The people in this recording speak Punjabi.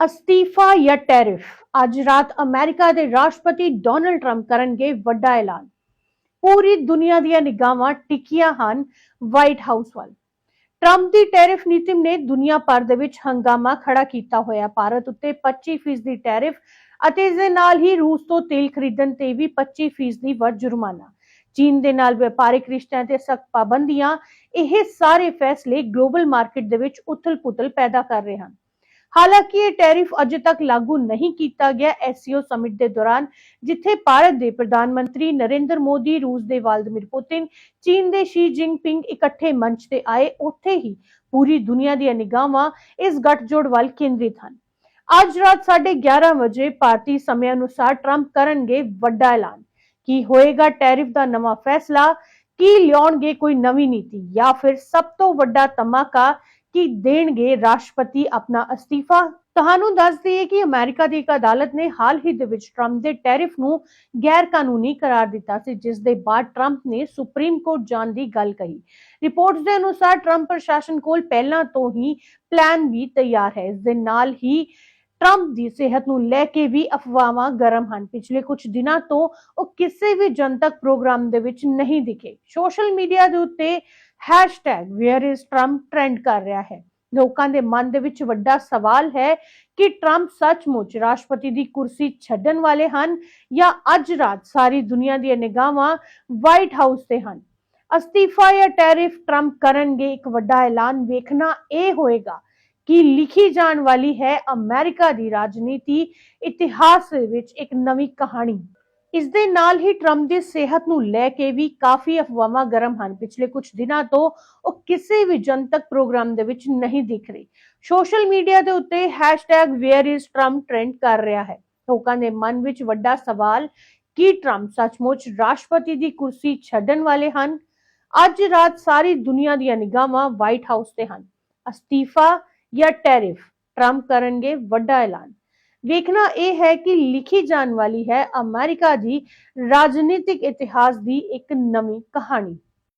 ਅਸਤੀਫਾ ਜਾਂ ਟੈਰਿਫ? ਅੱਜ ਰਾਤ ਅਮਰੀਕਾ ਦੇ ਰਾਸ਼ਟਰਪਤੀ ਡੋਨਲਡ ਟਰੰਪ ਕਰਨਗੇ ਵੱਡਾ ਐਲਾਨ। ਪੂਰੀ ਦੁਨੀਆ ਦੀਆਂ ਨਿਗਾਹਾਂ ਟਿਕੀਆਂ ਹਨ ਵਾਈਟ ਹਾਊਸ ਵੱਲ। ਟਰੰਪ ਦੀ ਟੈਰਿਫ ਨੀਤੀ ਨੇ ਦੁਨੀਆ ਭਰ ਦੇ ਵਿੱਚ ਹੰਗਾਮਾ ਖੜਾ ਕੀਤਾ ਹੋਇਆ। ਭਾਰਤ ਉੱਤੇ 25% ਦੀ ਟੈਰਿਫ ਅਤੇ ਇਸ ਦੇ ਨਾਲ ਹੀ ਰੂਸ ਤੋਂ ਤੇਲ ਖਰੀਦਣ ਤੇ ਵੀ 25% ਦੀ ਵੱਧ ਜੁਰਮਾਨਾ। ਚੀਨ ਦੇ ਨਾਲ ਵਪਾਰਿਕ ਰਿਸ਼ਤਿਆਂ ਤੇ ਸਖਤ ਪਾਬੰਦੀਆਂ, ਇਹ ਸਾਰੇ ਫੈਸਲੇ ਗਲੋਬਲ ਮਾਰਕੀਟ ਦੇ ਵਿੱਚ ਉਥਲ-ਪੁਥਲ ਪੈਦਾ ਕਰ ਰਹੇ ਹਨ। ਹਾਲਾਂਕਿ ਇਹ ਟੈਰਿਫ ਅਜੇ ਤੱਕ ਲਾਗੂ ਨਹੀਂ ਕੀਤਾ ਗਿਆ ਐਸਸੀਓ ਸਮਿਟ ਦੇ ਦੌਰਾਨ, ਜਿੱਥੇ ਭਾਰਤ ਦੇ ਪ੍ਰਧਾਨ ਮੰਤਰੀ ਨਰਿੰਦਰ ਮੋਦੀ, ਰੂਸ ਦੇ ਵਲਾਦੀਮਿਰ ਪੁਤਿਨ, ਚੀਨ ਦੇ ਸ਼ੀ ਜਿਨਪਿੰਗ ਇਕੱਠੇ ਮੰਚ ਤੇ ਆਏ, ਉੱਥੇ ਹੀ ਪੂਰੀ ਦੁਨੀਆ ਦੀਆਂ ਨਿਗਾਹਾਂ ਇਸ ਗੱਠਜੋੜ ਵੱਲ ਕੇਂਦਰਿਤ ਹਨ। ਅੱਜ ਰਾਤ 11:30 ਵਜੇ ਭਾਰਤੀ ਸਮੇਂ ਅਨੁਸਾਰ ਟਰੰਪ ਕਰਨਗੇ ਵੱਡਾ ਐਲਾਨ। ਕੀ ਹੋਏਗਾ ਟੈਰਿਫ ਦਾ ਨਵਾਂ ਫੈਸਲਾ? ਕੀ ਲਿਆਉਣਗੇ ਕੋਈ ਨਵੀਂ ਨੀਤੀ? ਜਾਂ ਫਿਰ ਸਭ ਤੋਂ ਵੱਡਾ ਧਮਾਕਾ ਕੀ ਦੇਣਗੇ ਰਾਸ਼ਟਰਪਤੀ ਆਪਣਾ ਅਸਤੀਫਾ। ਤੁਹਾਨੂੰ ਦੱਸ ਦਈਏ ਕਿ ਅਮਰੀਕਾ ਦੀ ਇੱਕ ਅਦਾਲਤ ਨੇ ਹਾਲ ਹੀ ਦੇ ਵਿੱਚ ਟਰੰਪ ਦੇ ਟੈਰਿਫ ਨੂੰ ਗੈਰ ਕਾਨੂੰਨੀ ਕਰਾਰ ਦਿੱਤਾ ਸੀ, ਜਿਸ ਦੇ ਬਾਅਦ ਟਰੰਪ ਨੇ ਸੁਪਰੀਮ ਕੋਰਟ ਜਾਣ ਦੀ ਗੱਲ ਕਹੀ। ਰਿਪੋਰਟਸ ਦੇ ਅਨੁਸਾਰ ਟਰੰਪ ਪ੍ਰਸ਼ਾਸਨ ਕੋਲ ਪਹਿਲਾਂ ਤੋਂ ਹੀ ਪਲਾਨ ਵੀ ਤਿਆਰ ਹੈ। ਇਸ ਦੇ ਨਾਲ ਹੀ ਟਰੰਪ ਦੀ ਸਿਹਤ ਨੂੰ ਲੈ ਕੇ ਵੀ ਅਫਵਾਹਾਂ ਗਰਮ ਹਨ। ਪਿਛਲੇ ਕੁਝ ਦਿਨਾਂ ਤੋਂ ਉਹ ਕਿਸੇ ਵੀ ਜਨਤਕ ਪ੍ਰੋਗਰਾਮ ਦੇ ਵਿੱਚ ਨਹੀਂ ਦਿਖੇ। ਸੋਸ਼ਲ ਮੀਡੀਆ ਦੇ ਉੱਤੇ #WhereIsTrump ਟ੍ਰੈਂਡ ਕਰ ਰਿਹਾ ਹੈ। ਲੋਕਾਂ ਦੇ ਮਨ ਦੇ ਵਿੱਚ ਵੱਡਾ ਸਵਾਲ ਹੈ ਕਿ ਟਰੰਪ ਸੱਚਮੁੱਚ ਰਾਸ਼ਟਰਪਤੀ ਦੀ ਕੁਰਸੀ ਛੱਡਣ ਵਾਲੇ ਹਨ ਜਾਂ ਅੱਜ ਰਾਤ ਸਾਰੀ ਦੁਨੀਆ ਦੀਆਂ ਨਿਗਾਹਾਂ ਵਾਈਟ ਹਾਊਸ ਤੇ ਹਨ। ਅਸਤੀਫਾ ਜਾਂ ਟੈਰਿਫ ਟਰੰਪ ਕਰਨਗੇ ਇੱਕ ਵੱਡਾ ਐਲਾਨ ਵੇਖਣਾ ਇਹ ਹੋਏਗਾ ਕਿ ਲਿਖੀ ਜਾਣ ਵਾਲੀ ਹੈ ਅਮਰੀਕਾ ਦੀ ਰਾਜਨੀਤੀ ਇਤਿਹਾਸ ਵਿੱਚ ਇੱਕ ਨਵੀਂ ਕਹਾਣੀ। ਇਸ ਦੇ ਨਾਲ ਹੀ ਟਰੰਪ ਦੀ ਸਿਹਤ ਨੂੰ ਲੈ ਕੇ ਵੀ ਕਾਫੀ ਅਫਵਾਹਾਂ ਗਰਮ ਹਨ। ਪਿਛਲੇ ਕੁਝ ਦਿਨਾਂ ਤੋਂ ਉਹ ਕਿਸੇ ਵੀ ਜਨਤਕ ਪ੍ਰੋਗਰਾਮ ਦੇ ਵਿੱਚ ਨਹੀਂ ਦਿਖ ਰਹੀ। ਸੋਸ਼ਲ ਮੀਡੀਆ ਦੇ ਉੱਤੇ #WhereIsTrump ਟ੍ਰੈਂਡ ਕਰ ਰਿਹਾ ਹੈ। ਲੋਕਾਂ ਦੇ ਮਨ ਵਿੱਚ ਵੱਡਾ ਸਵਾਲ, ਕੀ ਟਰੰਪ ਸੱਚਮੁੱਚ ਰਾਸ਼ਟਰਪਤੀ ਦੀ ਕੁਰਸੀ ਛੱਡਣ ਵਾਲੇ ਹਨ? ਅੱਜ ਰਾਤ ਸਾਰੀ ਦੁਨੀਆ ਦੀਆਂ ਨਿਗਾਹਾਂ ਵਾਈਟ ਹਾਊਸ ਤੇ ਹਨ। ਅਸਤੀਫਾ ਜਾਂ ਟੈਰਿਫ ਟਰੰਪ ਕਰਨਗੇ ਵੱਡਾ ਐਲਾਨ ਵੇਖਣਾ ਇਹ ਹੈ ਕਿ ਲਿਖੀ ਜਾਣ ਵਾਲੀ ਹੈ ਅਮਰੀਕਾ ਦੀ ਰਾਜਨੀਤਿਕ ਇਤਿਹਾਸ ਦੀ ਇੱਕ ਨਵੀਂ ਕਹਾਣੀ